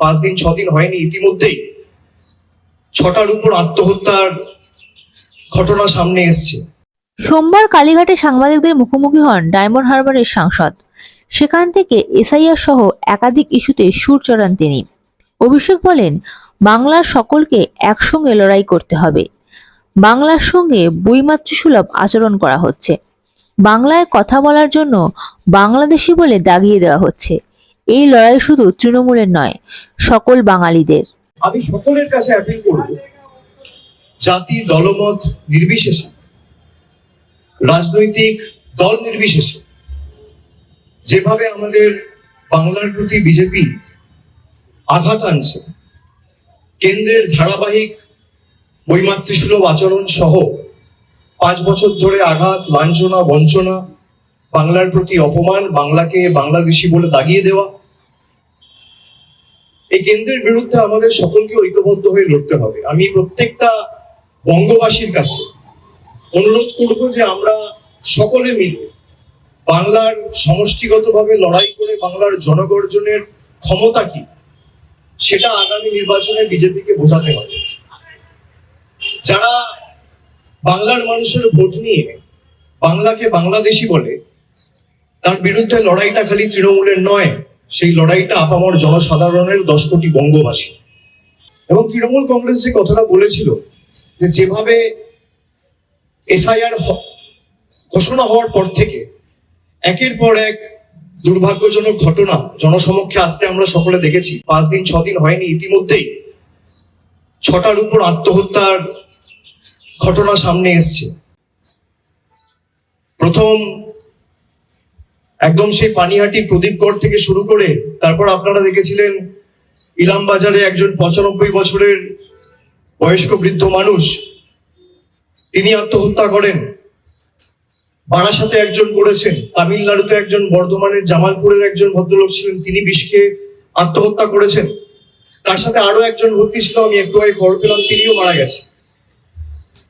পাঁচ দিন, ছ দিন হয়নি ইতিমধ্যেই। ছটার উপর আত্মহত্যার ঘটনা সামনে এসছে। সোমবার কালীঘাটে সাংবাদিকদের মুখোমুখি হন ডায়মন্ড হারবারের সাংসদ। সেখান থেকে এসআইআর সহ একাধিক ইস্যুতে সুর চড়ান তিনি। অভিষেক বলেন, বাংলার সকলকে একসঙ্গে লড়াই করতে হবে। বাংলার সঙ্গে বইমাতৃসুলভ আচরণ করা হচ্ছে। বাংলায় কথা বলার জন্য বাংলাদেশি বলে দাগিয়ে দেওয়া হচ্ছে। এই লড়াই শুধু তৃণমূলের নয়, সকল বাঙালিদের। আমি সকলের কাছে অ্যাপিল করব, জাতি দলমত নির্বিশেষে, রাজনৈতিক দল নির্বিশেষে, যেভাবে আমাদের বাংলার প্রতি বিজেপি আঘাত আনছে, কেন্দ্রের ধারাবাহিক বৈমাতৃসুলভ আচরণ সহ পাঁচ বছর ধরে আঘাত, লাঞ্ছনা, বঞ্চনা, বাংলার প্রতি অপমান, বাংলাকে বাংলাদেশি বলে দাগিয়ে দেওয়া এই কেন্দ্রের বিরুদ্ধে আমাদের সকলকে ঐক্যবদ্ধ হয়ে লড়তে হবে। আমি প্রত্যেকটা বঙ্গবাসীর কাছে অনুরোধ করব যে আমরা সকলে মিলে বাংলার সমষ্টিগতভাবে লড়াই করে বাংলার জনগর্জনের ক্ষমতা কি, সেটা আগামী নির্বাচনে বিজেপিকে বোঝাতে হবে। যারা বাংলার মানুষের ভোট নিয়ে বাংলাকে বাংলাদেশি বলে, তার বিরুদ্ধে লড়াইটা খালি তৃণমূলের নয় সেই লড়াইটা আপামর জনসাধারণের দশ কোটি বঙ্গবাসী। এবং তৃণমূল কংগ্রেস যে কথাটা বলেছিল যে যেভাবে এসআইআর ঘোষণা হওয়ার পর থেকে একের পর এক দুর্ভাগ্যজনক ঘটনা জনসমক্ষে আসতে আমরা সকলে দেখেছি। পাঁচ দিন, ছ দিন হয়নি, ইতিমধ্যেই ছটার উপর আত্মহত্যার ঘটনা সামনে এসছে। প্রথম একদম সেই পানিহাটি প্রদীপগড় থেকে শুরু করে তারপর আপনারা দেখেছিলেন ইলাম বাজারে একজন পঁচানব্বই বছরের বয়স্ক বৃদ্ধ মানুষ, তিনি আত্মহত্যা করেন। বারাসাতে একজন করেছেন, তামিলনাড়ুতে একজন, বর্ধমানের জামালপুরের একজন ভদ্রলোক ছিলেন, তিনি বিষকে আত্মহত্যা করেছেন। তার সাথে আরও একজন ভর্তি ছিল, আমি একটু আগে খবর পেলাম, তিনিও মারা গেছেন।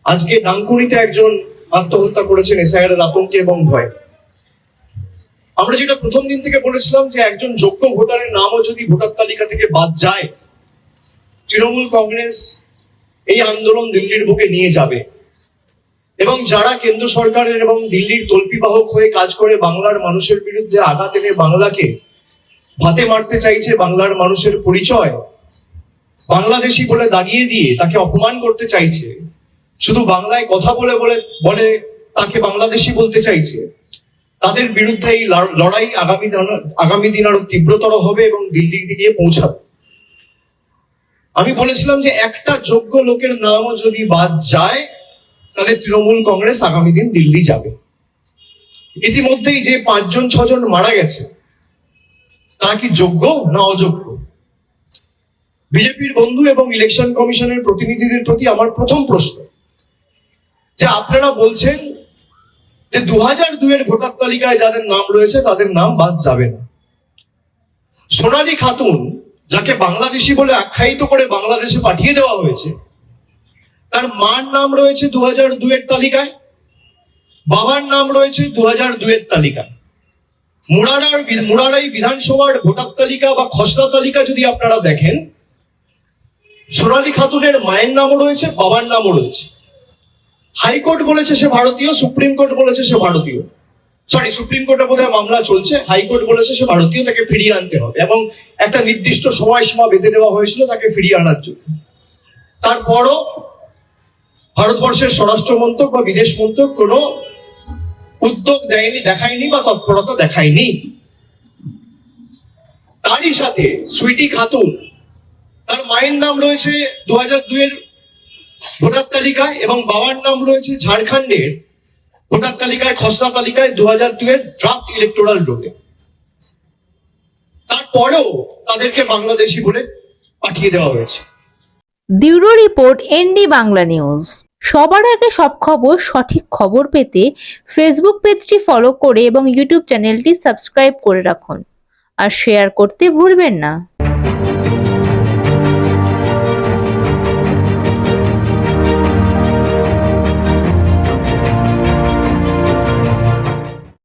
আজকে ডাঙ্কুনিতে একজন আত্মহত্যা করেছেন এসআইআর আতঙ্কে এবং ভয়। আমরা যেটা প্রথম দিন থেকে বলেছিলাম যে একজন যোগ্য ভোটারের নামও যদি ভোটার তালিকা থেকে বাদ যায়, তৃণমূল কংগ্রেস এই আন্দোলন দিল্লির বুকে নিয়ে যাবে। এবং যারা কেন্দ্র সরকারের এবং দিল্লির তল্পিবাহক হয়ে কাজ করে বাংলার মানুষের বিরুদ্ধে আঘাত এনে বাংলাকে ভাতে মারতে চাইছে বাংলার মানুষের পরিচয়, বাংলাদেশি বলে দাঁড়িয়ে দিয়ে তাকে অপমান করতে চাইছে, শুধু বাংলায় কথা বলে বলে বলে তাকে বাংলাদেশি বলতে চাইছে। তাদের বিরুদ্ধে এই লড়- লড়াই আগামী আগামী দিন আরও তীব্রতর হবে এবং দিল্লিতে গিয়ে পৌঁছাবে। আমি বলেছিলাম যে একটা যোগ্য লোকের নামও যদি বাদ যায়, তাহলে তৃণমূল কংগ্রেস আগামী দিন দিল্লি যাবে। ইতিমধ্যেই যে পাঁচজন, ছজন মারা গেছে, তারা কি যোগ্য না অযোগ্য? বিজেপির বন্ধু এবং ইলেকশন কমিশনের প্রতিনিধিদের প্রতি আমার প্রথম প্রশ্ন, যে আপনারা বলছেন যে দু হাজার দুয়ের ভোটার তালিকায় যাদের নাম রয়েছে, তাদের নাম বাদ যাবে না। সোনালী খাতুন, যাকে বাংলাদেশি বলে আখ্যায়িত করে বাংলাদেশে পাঠিয়ে দেওয়া হয়েছে, তার মার নাম রয়েছে দু হাজার দুয়ের তালিকায়, বাবার নাম রয়েছে দু হাজার দুয়ের তালিকায়। মুরারার মুরারাই বিধানসভার ভোটার তালিকা বা খসড়া তালিকা যদি আপনারা দেখেন, সোনালী খাতুনের মায়ের নামও রয়েছে, বাবার নামও রয়েছে। হাইকোর্ট বলেছে সে ভারতীয়, সুপ্রিম কোর্ট বলেছে সে ভারতীয়। সরি সুপ্রিম কোর্টে বোধহয় মামলা চলছে, হাইকোর্ট বলেছে সে ভারতীয়, তাকে ফিরিয়ে আনতে হবে এবং একটা নির্দিষ্ট সময়সীমা বেঁধে দেওয়া হয়েছিল তাকে ফিরিয়ে আনার জন্য। তারপরও ভারতবর্ষের স্বরাষ্ট্র মন্ত্রক বা বিদেশ মন্ত্রক কোনো উদ্যোগ দেয়নি, দেখায়নি বা তৎপরতা দেখায়নি। তারই সাথে সুইটি খাতুন, তার মায়ের নাম রয়েছে দু হাজার দুয়ের ভোটার তালিকায় এবং বাবার নাম রয়েছে ঝাড়খণ্ডের ভোটার তালিকায়, খসড়া তালিকায় দু হাজার দুয়ের ড্রাফট ইলেকটোরাল রোডে তারপরেও তাদেরকে বাংলাদেশি বলে পাঠিয়ে দেওয়া হয়েছে। Bureau report ND Bangla news. সবার আগে সব খবর, সঠিক খবর পেতে ফেসবুক পেজটি ফলো করে এবং ইউটিউব চ্যানেলটি সাবস্ক্রাইব করে রাখুন। আর শেয়ার করতে ভুলবেন না।